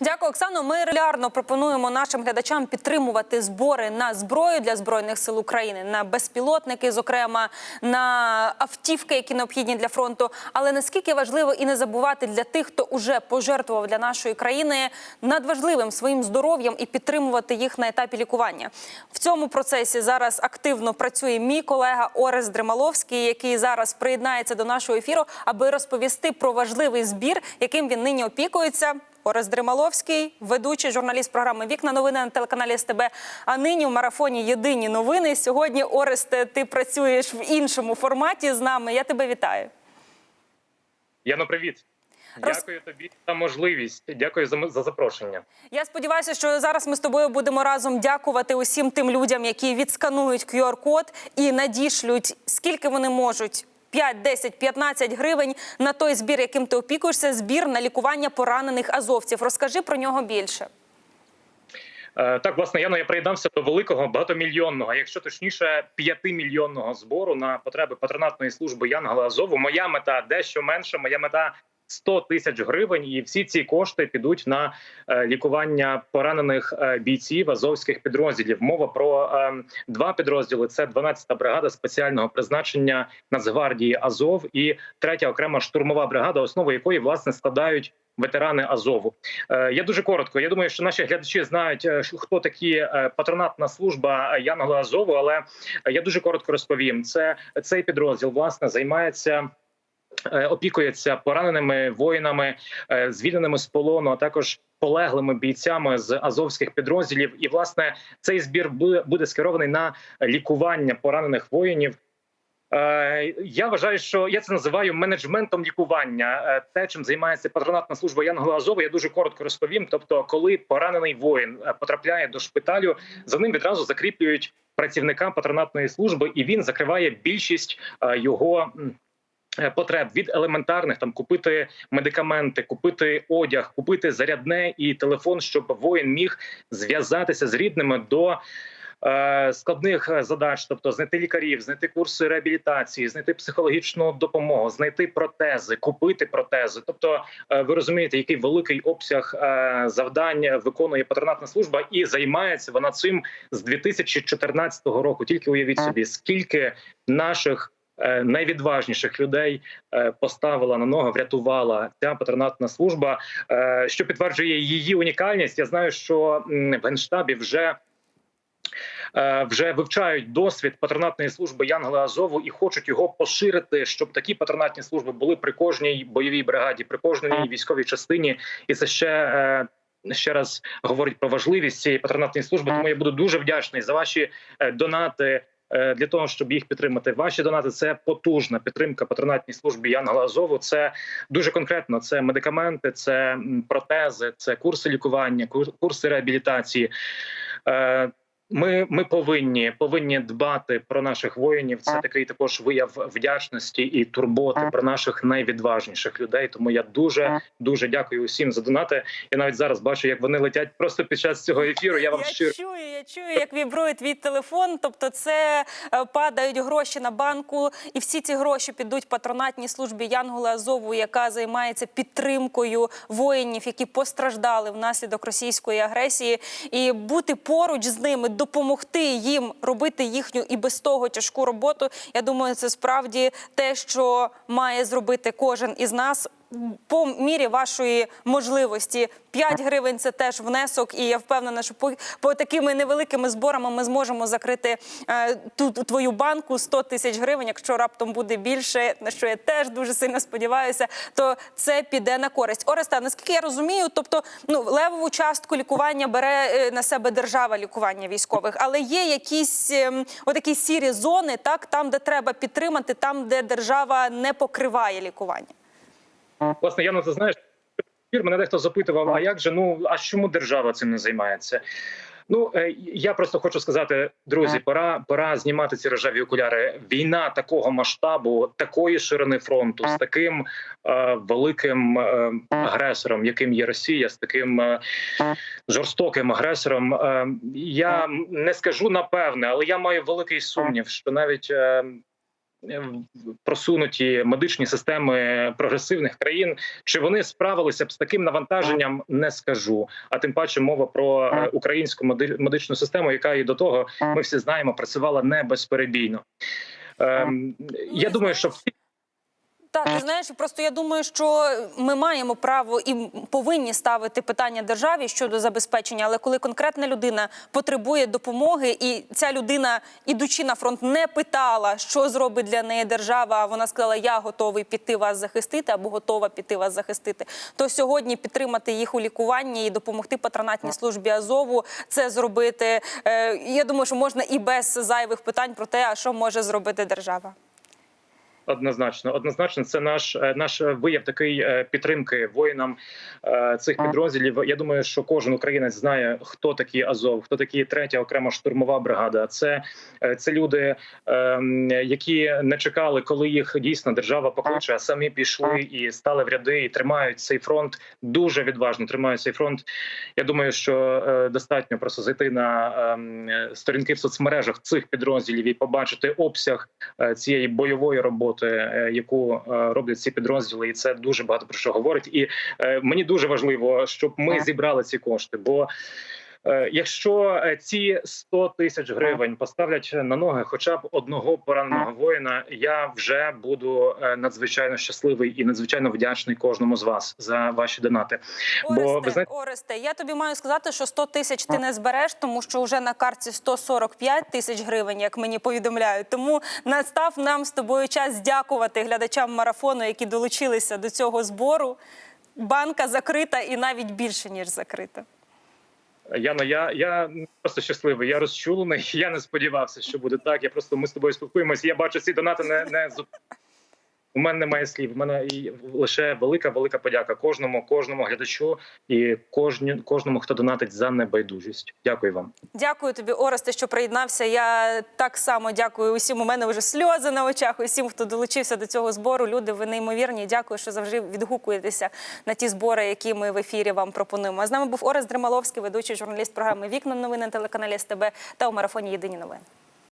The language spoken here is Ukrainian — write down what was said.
Дякую, Оксано. Ми регулярно пропонуємо нашим глядачам підтримувати збори на зброю для збройних сил України, на безпілотники, зокрема на автівки, які необхідні для фронту. Але наскільки важливо і не забувати для тих, хто уже пожертвував для нашої країни надважливим своїм здоров'ям і підтримувати їх на етапі лікування. В цьому процесі зараз активно працює мій колега Орес Дремаловський, який зараз приєднається до нашого ефіру, аби розповісти про важливий збір, яким він нині опікується. Орес Дрималовський, ведучий журналіст програми Вікна новини на телеканалі СТБ. А нині в марафоні Єдині новини. Сьогодні Оресте, ти працюєш в іншому форматі з нами. Я тебе вітаю. Яно, привіт. Роз- Дякую тобі за можливість. Дякую за, за запрошення. Я сподіваюся, що зараз ми з тобою будемо разом дякувати усім тим людям, які відсканують QR-код і надішлють, скільки вони можуть. 5, 10, 15 гривень на той збір, яким ти опікуєшся, збір на лікування поранених азовців. Розкажи про нього більше. Е, так, власне, Яно, я приєднався до великого багатомільйонного, якщо точніше, п'ятимільйонного збору на потреби патронатної служби Янгела Азову. Моя мета дещо менша. Моя мета 100 тисяч гривень, і всі ці кошти підуть на е, лікування поранених е, бійців азовських підрозділів. Мова про е, два підрозділи: це 12-та бригада спеціального призначення Нацгвардії Азов і третя окрема штурмова бригада, основу якої власне складають. Ветерани Азову, я дуже коротко. Я думаю, що наші глядачі знають, хто такі патронатна служба Янгела Азову, але я дуже коротко розповім. Це цей підрозділ власне займається. Е, Опікується пораненими воїнами, е, звільненими з полону, а також полеглими бійцями з азовських підрозділів. І власне цей збір буде- скерований на лікування поранених воїнів. Е, Я вважаю, що я це називаю менеджментом лікування. Те, чим займається патронатна служба Янгела Азова, я дуже коротко розповім. Тобто, коли поранений воїн потрапляє до шпиталю, за ним відразу закріплюють працівника патронатної служби, і він закриває більшість його. Е, Потреб від елементарних там купити медикаменти, купити одяг, купити зарядне і телефон, щоб воїн міг зв'язатися з рідними до е, складних задач, тобто знайти лікарів, знайти курси реабілітації, знайти психологічну допомогу, знайти протези, купити протези. Тобто, е, ви розумієте, який великий обсяг е, завдань виконує патронатна служба, і займається вона цим з 2014 року. Тільки уявіть собі, скільки наших. Е, Найвідважніших людей е, поставила на ноги, врятувала ця патронатна служба, е, що підтверджує її унікальність. Я знаю, що в генштабі вже вже вивчають досвід патронатної служби Янгела Азову і хочуть його поширити, щоб такі патронатні служби були при кожній бойовій бригаді, при кожній військовій частині. І це ще. Ще раз говорить про важливість цієї патронатної служби. Тому я буду дуже вдячний за ваші донати для того, щоб їх підтримати. Ваші донати це потужна підтримка патронатній службі Янгела Азову. Це дуже конкретно. Це медикаменти, це протези, це курси лікування, кур- курси реабілітації. Ми, ми повинні повинні дбати про наших воїнів. Це такий також вияв вдячності і турботи про наших найвідважніших людей. Тому я дуже дуже дякую усім за донати. Я навіть зараз бачу, як вони летять просто під час цього ефіру. Я вам Я щиро чую, я чую, як вібрує твій телефон. Тобто, це е, падають гроші на банку, і всі ці гроші підуть патронатній службі Янгола Азову, яка займається підтримкою воїнів, які постраждали внаслідок російської агресії, і бути поруч з ними, допомогти їм робити їхню і без того тяжку роботу. Я думаю, це справді те, що має зробити кожен із нас. По мірі вашої можливості 5 гривень це теж внесок, і я впевнена, що по, по такими невеликими зборами ми зможемо закрити е, ту твою банку 100 тисяч гривень. Якщо раптом буде більше, на що я теж дуже сильно сподіваюся, то це піде на користь. Ореста, наскільки я розумію, тобто ну левову частку лікування бере е, на себе держава лікування військових, але є якісь ем, отакі сірі зони, так там, де треба підтримати, там де держава не покриває лікування. Власне. Я на це знаєш. Мене дехто запитував: а як же ну а чому держава цим не займається? Ну е, я просто хочу сказати, друзі, пора пора знімати ці рожеві окуляри. Війна такого масштабу, такої ширини фронту, з таким е, великим е, агресором, яким є Росія, з таким е, жорстоким агресором. Е, я не скажу напевне, але я маю великий сумнів, що навіть. Е, просунуті медичні системи прогресивних країн. Чи вони справилися б з таким навантаженням? Не скажу. А тим паче мова про е, українську меди- медичну систему, яка і до того ми всі знаємо, працювала не безперебійно. Ем, я думаю, що всі Так, ти знаєш, просто я думаю, що ми маємо право і повинні ставити питання державі щодо забезпечення. Але коли конкретна людина потребує допомоги, і ця людина, ідучи на фронт, не питала, що зробить для неї держава. А вона сказала, я готовий піти вас захистити або готова піти вас захистити. То сьогодні підтримати їх у лікуванні і допомогти патронатній службі Азову це зробити. е, Я думаю, що можна і без зайвих питань про те, а що може зробити держава. Однозначно, однозначно, це наш е, наш вияв такий е, підтримки воїнам е, цих підрозділів. Я думаю, що кожен українець знає, хто такі Азов, хто такі третя окрема штурмова бригада. Це, це люди, е, які не чекали, коли їх дійсно держава покличе, а самі пішли і стали в ряди і тримають цей фронт дуже відважно. Тримають цей фронт. Я думаю, що достатньо просто зайти на е, сторінки в соцмережах цих підрозділів і побачити обсяг цієї бойової роботи, е, яку е, роблять ці підрозділи, і це дуже багато про що говорить. І е, мені дуже важливо, щоб ми зібрали ці кошти. Бо якщо е, ці 100 тисяч гривень поставлять на ноги, хоча б одного пораненого воїна, я вже буду е, надзвичайно щасливий і надзвичайно вдячний кожному з вас за ваші донати. Бо ви Оресте, знаєте, Оресте, я тобі маю сказати, що 100 тисяч ти не збереш, тому що вже на картці 145 тисяч гривень, як мені повідомляють. Тому настав нам з тобою час дякувати глядачам марафону, які долучилися до цього збору. Банка закрита і навіть більше ніж закрита. Яна, я, я просто щасливий. Я розчулений. Я не сподівався, що буде так. Я просто ми з тобою спілкуємося. Я бачу ці донати не, не у мене немає слів. У мене лише велика, велика подяка кожному, кожному глядачу і кожню, кожному, хто донатить за небайдужість. Дякую вам. Дякую тобі, Оресте, що приєднався. Я так само дякую усім. У мене вже сльози на очах. Усім, хто долучився до цього збору. Люди, ви неймовірні. Дякую, що завжди відгукуєтеся на ті збори, які ми в ефірі вам пропонуємо. З нами був Орест Дремаловський, ведучий журналіст програми Вікна новини на телеканалі СТБ та у марафоні Єдині новини.